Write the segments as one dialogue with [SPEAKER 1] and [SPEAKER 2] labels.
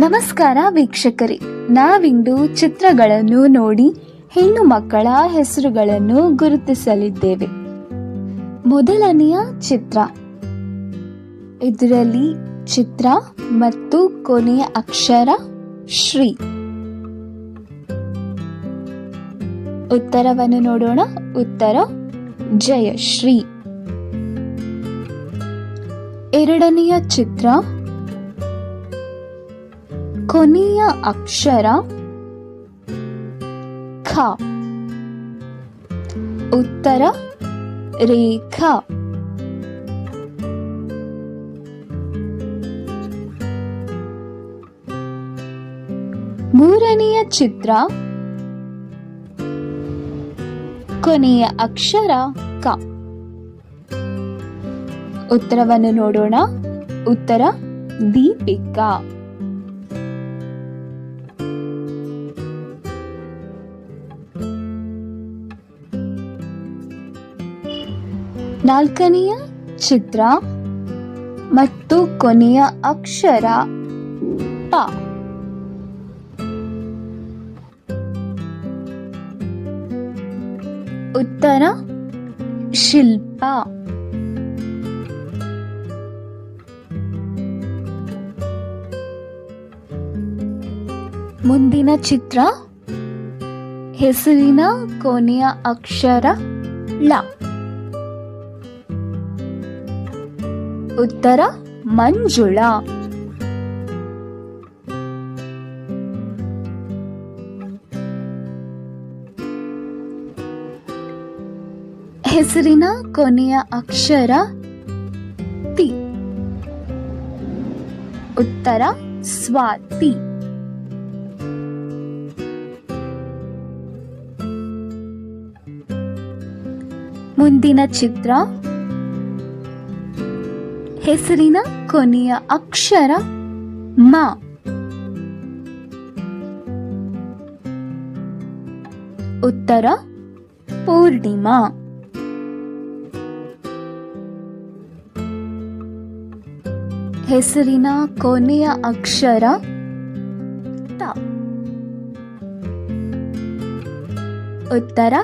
[SPEAKER 1] ನಮಸ್ಕಾರ ವೀಕ್ಷಕರೇ. ನಾವಿಂದು ಚಿತ್ರಗಳನ್ನು ನೋಡಿ ಹೆಣ್ಣು ಮಕ್ಕಳ ಹೆಸರುಗಳನ್ನು ಗುರುತಿಸಲಿದ್ದೇವೆ. ಮೊದಲನೆಯ ಚಿತ್ರ. ಇದರಲ್ಲಿ ಚಿತ್ರ ಮತ್ತು ಕೊನೆಯ ಅಕ್ಷರ ಶ್ರೀ. ಉತ್ತರವನ್ನು ನೋಡೋಣ. ಉತ್ತರ ಜಯಶ್ರೀ ಎರಡನೆಯ ಚಿತ್ರ ಕೊನೆಯ ಅಕ್ಷರ ಖ. ಉತ್ತರ ರೇಖಾ. ಮೂರನೆಯ ಚಿತ್ರ ಕೊನೆಯ ಅಕ್ಷರ ಕ. ಉತ್ತರವನ್ನು ನೋಡೋಣ. ಉತ್ತರ ದೀಪಿಕಾ. ನಾಲ್ಕನೆಯ ಚಿತ್ರ ಮತ್ತು ಕೊನೆಯ ಅಕ್ಷರ ಪ. ಉತ್ತರ ಶಿಲ್ಪ. ಮುಂದಿನ ಚಿತ್ರ ಹೆಸರಿನ ಕೊನೆಯ ಅಕ್ಷರ ಳ ಉತ್ತರ ಮಂಜುಳಾ. ಹೆಸರಿನ ಕೊನೆಯ ಅಕ್ಷರ ತಿ ಉತ್ತರ ಸ್ವಾತಿ. ಮುಂದಿನ ಚಿತ್ರ ಹೆಸರಿನ ಕೊನೆಯ ಅಕ್ಷರ ಮ. ಉತ್ತರ ಪೂರ್ಣಿಮಾ. ಹೆಸರಿನ ಕೊನೆಯ ಅಕ್ಷರ ತ. ಉತ್ತರ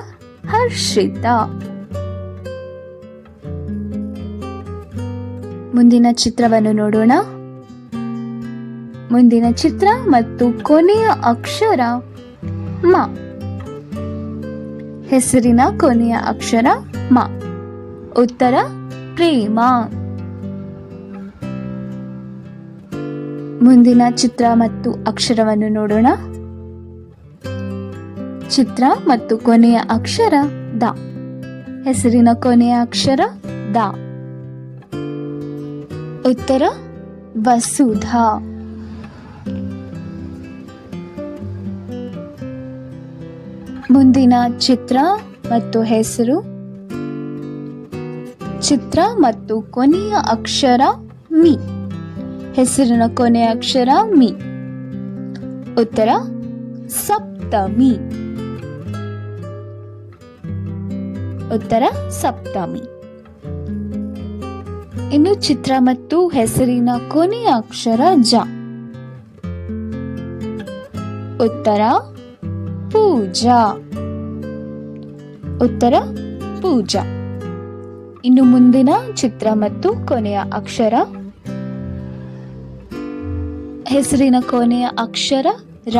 [SPEAKER 1] ಹರ್ಷಿತಾ. ಮುಂದಿನ ಚಿತ್ರವನ್ನು ನೋಡೋಣ. ಮುಂದಿನ ಚಿತ್ರ ಮತ್ತು ಕೊನೆಯ ಅಕ್ಷರ ಮ. ಹೆಸರಿನ ಕೊನೆಯ ಅಕ್ಷರ ಮ. ಉತ್ತರ, ಪ್ರೇಮ. ಮುಂದಿನ ಚಿತ್ರ ಮತ್ತು ಅಕ್ಷರವನ್ನು ನೋಡೋಣ. ಚಿತ್ರ ಮತ್ತು ಕೊನೆಯ ಅಕ್ಷರ ದ. ಹೆಸರಿನ ಕೊನೆಯ ಅಕ್ಷರ ದ. ಉತ್ತರ ವಸುಧಾ. ಮುಂದಿನ ಚಿತ್ರ ಮತ್ತು ಹೆಸರು ಚಿತ್ರ ಮತ್ತು ಕೊನೆಯ ಅಕ್ಷರ ಮಿ. ಹೆಸರಿನ ಕೊನೆಯ ಅಕ್ಷರ ಮಿ. ಉತ್ತರ ಸಪ್ತಮಿ. ಉತ್ತರ ಸಪ್ತಮಿ. ಇನ್ನು ಚಿತ್ರ ಮತ್ತು ಹೆಸರಿನ ಕೊನೆಯ ಅಕ್ಷರ ಜ. ಉತ್ತರ, ಪೂಜಾ. ಉತ್ತರ, ಪೂಜಾ. ಇನ್ನು ಮುಂದಿನ ಚಿತ್ರ ಮತ್ತು ಕೊನೆಯ ಅಕ್ಷರ. ಹೆಸರಿನ ಕೊನೆಯ ಅಕ್ಷರ ರ.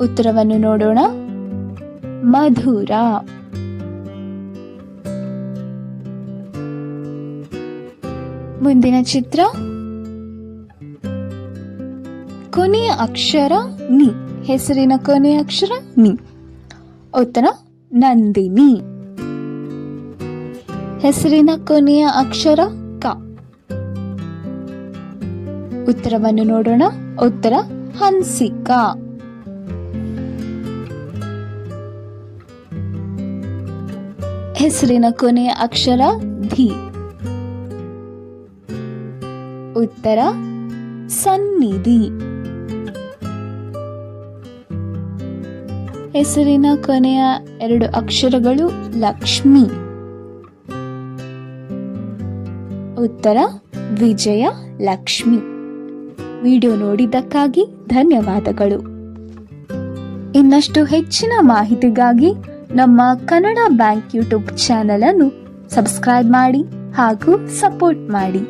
[SPEAKER 1] ಉತ್ತರವನ್ನು ನೋಡೋಣ. ಮಧುರ. ಮುಂದಿನ ಚಿತ್ರ. ಕೊನೆಯ ಅಕ್ಷರ ನಿ. ಹೆಸರಿನ ಕೊನೆಯ ಅಕ್ಷರ ನಿ. ಉತ್ತರ ನಂದಿನಿ. ಹೆಸರಿನ ಕೊನೆಯ ಅಕ್ಷರ ಕ. ಉತ್ತರವನ್ನು ನೋಡೋಣ. ಉತ್ತರ ಹನ್ಸಿಕಾ ಹೆಸರಿನ ಕೊನೆಯ ಅಕ್ಷರ ಧಿ. ಉತ್ತರ ಸನ್ನಿಧಿ. ಹೆಸರಿನ ಕೊನೆಯ ಎರಡು ಅಕ್ಷರಗಳು ಲಕ್ಷ್ಮಿ. ಉತ್ತರ ವಿಜಯ ಲಕ್ಷ್ಮಿ. ವಿಡಿಯೋ ನೋಡಿದ್ದಕ್ಕಾಗಿ ಧನ್ಯವಾದಗಳು. ಇನ್ನಷ್ಟು ಹೆಚ್ಚಿನ ಮಾಹಿತಿಗಾಗಿ ನಮ್ಮ ಕನ್ನಡ ಬ್ಯಾಂಕ್ ಯೂಟ್ಯೂಬ್ ಚಾನೆಲ್ ಅನ್ನು ಸಬ್ಸ್ಕ್ರೈಬ್ ಮಾಡಿ ಹಾಗೂ ಸಪೋರ್ಟ್ ಮಾಡಿ.